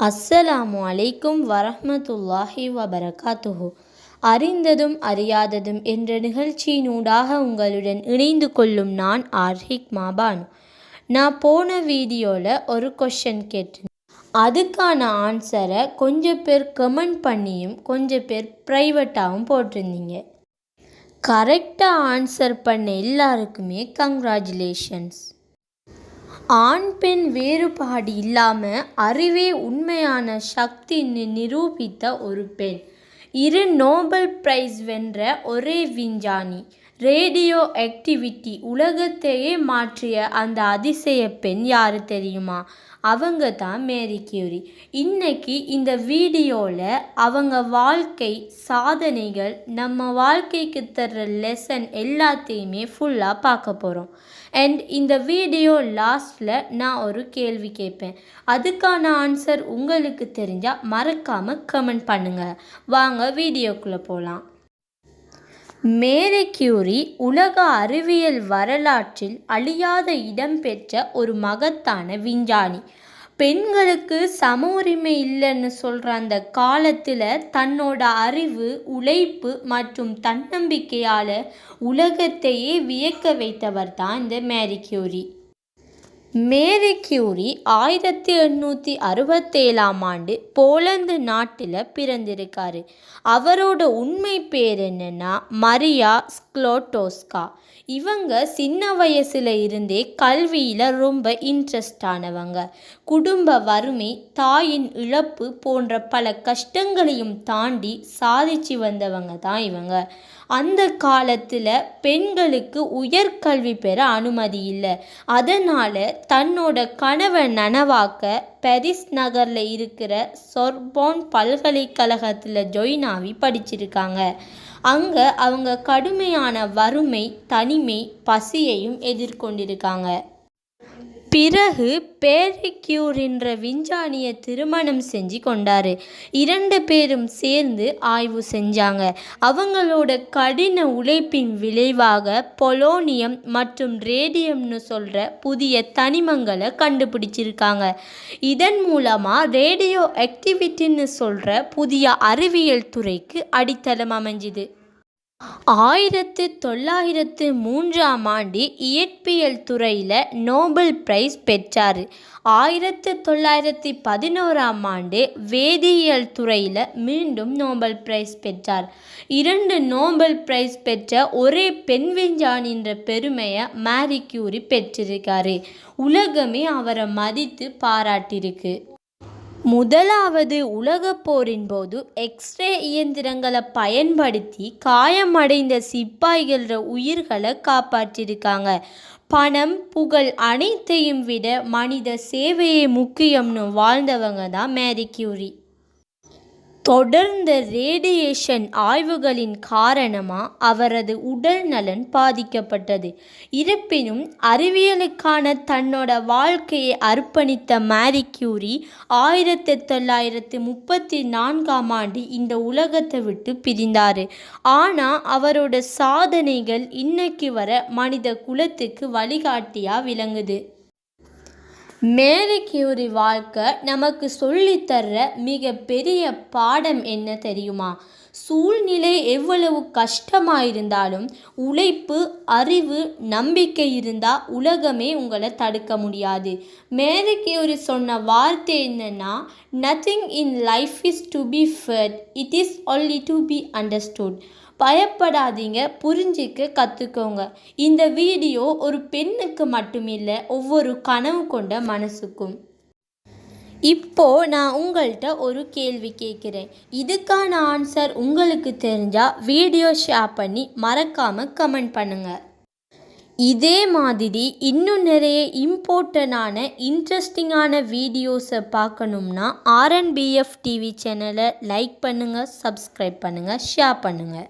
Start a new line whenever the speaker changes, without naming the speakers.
அஸ்ஸலாமு அலைக்கும் வரஹமத்துல்லாஹி வபரகாத்துஹு. அறிந்ததும் அறியாததும் என்ற நிகழ்ச்சியினூடாக உங்களுடன் இணைந்து கொள்ளும் நான் ஆர்ஹிக் மாபானு. நான் போன வீடியோவில் ஒரு கொஷன் கேட்டேன். அதுக்கான ஆன்சரை கொஞ்சம் பேர் கமெண்ட் பண்ணியும் கொஞ்சம் பேர் ப்ரைவேட்டாகவும் போட்டிருந்தீங்க. கரெக்டாக ஆன்சர் பண்ண எல்லாருக்குமே கங்க்ராச்சுலேஷன்ஸ் ஆண் பெண் வேறுபாடு இல்லாமல் அறிவே உண்மையான சக்தின்னு நிரூபித்த ஒரு பெண். இரு நோபல் பிரைஸ் வென்ற ஒரே விஞ்ஞானி. ரேடியோ ஆக்டிவிட்டி உலகத்தையே மாற்றிய அந்த அதிசய பெண் யார் தெரியுமா? அவங்க தான் மேரி கியூரி. இன்னைக்கு இந்த வீடியோவில் அவங்க வாழ்க்கை சாதனைகள் நம்ம வாழ்க்கைக்கு தர்ற லெசன் எல்லாத்தையுமே ஃபுல்லாக பார்க்க போகிறோம் அண்ட் இந்த வீடியோ லாஸ்ட்டில் நான் ஒரு கேள்வி கேட்பேன். அதுக்கான ஆன்சர் உங்களுக்கு தெரிஞ்சால் மறக்காமல் கமெண்ட் பண்ணுங்கள் வாங்க வீடியோக்குள்ளே போகலாம் மேரி கியூரி உலக அறிவியல் வரலாற்றில் அழியாத இடம் பெற்ற ஒரு மகத்தான விஞ்ஞானி. பெண்களுக்கு சம உரிமை இல்லைன்னு சொல்கிற அந்த காலத்தில் தன்னோட அறிவு உழைப்பு மற்றும் தன்னம்பிக்கையால் உலகத்தையே வியக்க வைத்தவர் தான் இந்த மேரி கியூரி மேரி கியூரி ஆயிரத்தி எண்ணூற்றி அறுபத்தேழாம் ஆண்டு போலந்து நாட்டில் பிறந்திருக்காரு. அவரோட உண்மை பேர் என்னன்னா மரியா ஸ்க்ளோட்டோஸ்கா இவங்க சின்ன வயசில் இருந்தே கல்வியில் ரொம்ப இன்ட்ரெஸ்டானவங்க குடும்ப வறுமை தாயின் இழப்பு போன்ற பல கஷ்டங்களையும் தாண்டி சாதிச்சு வந்தவங்க தான் இவங்க. அந்த காலத்தில் பெண்களுக்கு உயர்கல்வி பெற அனுமதி இல்லை. அதனால் தன்னோட கனவை நனவாக்க பாரிஸ் நகரில் இருக்கிற சொர்போன் பல்கலைக்கழகத்தில் ஜொயின் ஆகி படிச்சிருக்காங்க. அங்கே அவங்க கடுமையான வறுமை தனிமை பசியையும் எதிர்கொண்டிருக்காங்க. பிறகு பேரிக்யூர் என்ற விஞ்ஞானியை திருமணம் செஞ்சு கொண்டார். இரண்டு பேரும் சேர்ந்து ஆய்வு செஞ்சாங்க. அவங்களோட கடின உழைப்பின் விளைவாக பொலோனியம் மற்றும் ரேடியம்னு சொல்கிற புதிய தனிமங்களை கண்டுபிடிச்சிருக்காங்க. இதன் மூலமாக ரேடியோ ஆக்டிவிட்டின்னு சொல்கிற புதிய அறிவியல் துறைக்கு அடித்தளம் அமைஞ்சுது. ஆயிரத்து தொள்ளாயிரத்து மூன்றாம் ஆண்டு இயற்பியல் துறையில் நோபல் பிரைஸ் பெற்றார். ஆயிரத்து தொள்ளாயிரத்தி பதினோராம் ஆண்டு வேதியியல் துறையில் மீண்டும் நோபல் பிரைஸ் பெற்றார். இரண்டு நோபல் பிரைஸ் பெற்ற ஒரே பெண் விஞ்ஞானின்ற பெருமையை மேரி கியூரி பெற்றிருக்காரு. உலகமே அவரை மதித்து பாராட்டியிருக்கு. முதலாவது உலகப் போரின் போது எக்ஸ்ரே இயந்திரங்களை பயன்படுத்தி காயமடைந்த சிப்பாய்கள உயிர்களை காப்பாற்றியிருக்காங்க. பணம் புகழ் அனைத்தையும் விட மனித சேவையே முக்கியம்னு வாழ்ந்தவங்க தான் மேரி கியூரி. தொடர்ந்த ரேடியேஷன் ஆய்வுகளின் காரணமாக அவரது உடல் நலன் பாதிக்கப்பட்டது. இருப்பினும் அறிவியலுக்கான தன்னோட வாழ்க்கையை அர்ப்பணித்த மேரி கியூரி ஆயிரத்தி தொள்ளாயிரத்து முப்பத்தி நான்காம் ஆண்டு இந்த உலகத்தை விட்டு பிரிந்தார். ஆனால் அவரோட சாதனைகள் இன்னைக்கு வர மனித குலத்துக்கு வழிகாட்டியாக விளங்குது. மேரி கியூரி வாழ்க்கை நமக்கு சொல்லித்தர்ற மிக பெரிய பாடம் என்ன தெரியுமா? சூழ்நிலை எவ்வளவு கஷ்டமாக இருந்தாலும் உழைப்பு அறிவு நம்பிக்கை இருந்தால் உலகமே உங்களை தடுக்க முடியாது. மேரி கியூரி சொன்ன வார்த்தை என்னன்னா nothing in life is to be feared it is only to be understood பயப்படாதீங்க புரிஞ்சிக்க கற்றுக்கோங்க இந்த வீடியோ ஒரு பெண்ணுக்கு மட்டுமில்லை ஒவ்வொரு கனவு கொண்ட மனசுக்கும். இப்போ நான் உங்கள்கிட்ட ஒரு கேள்வி கேட்குறேன். இதுக்கான ஆன்சர் உங்களுக்கு தெரிஞ்சால் வீடியோ ஷேர் பண்ணி மறக்காமல் கமெண்ட் பண்ணுங்கள் இதே மாதிரி இன்னும் நிறைய இம்பார்ட்டனான இன்ட்ரெஸ்டிங்கான வீடியோஸை பார்க்கணும்னா ஆர்என்பிஎஃப் டிவி சேனலை லைக் பண்ணுங்கள் சப்ஸ்கிரைப் பண்ணுங்கள் ஷேர் பண்ணுங்கள்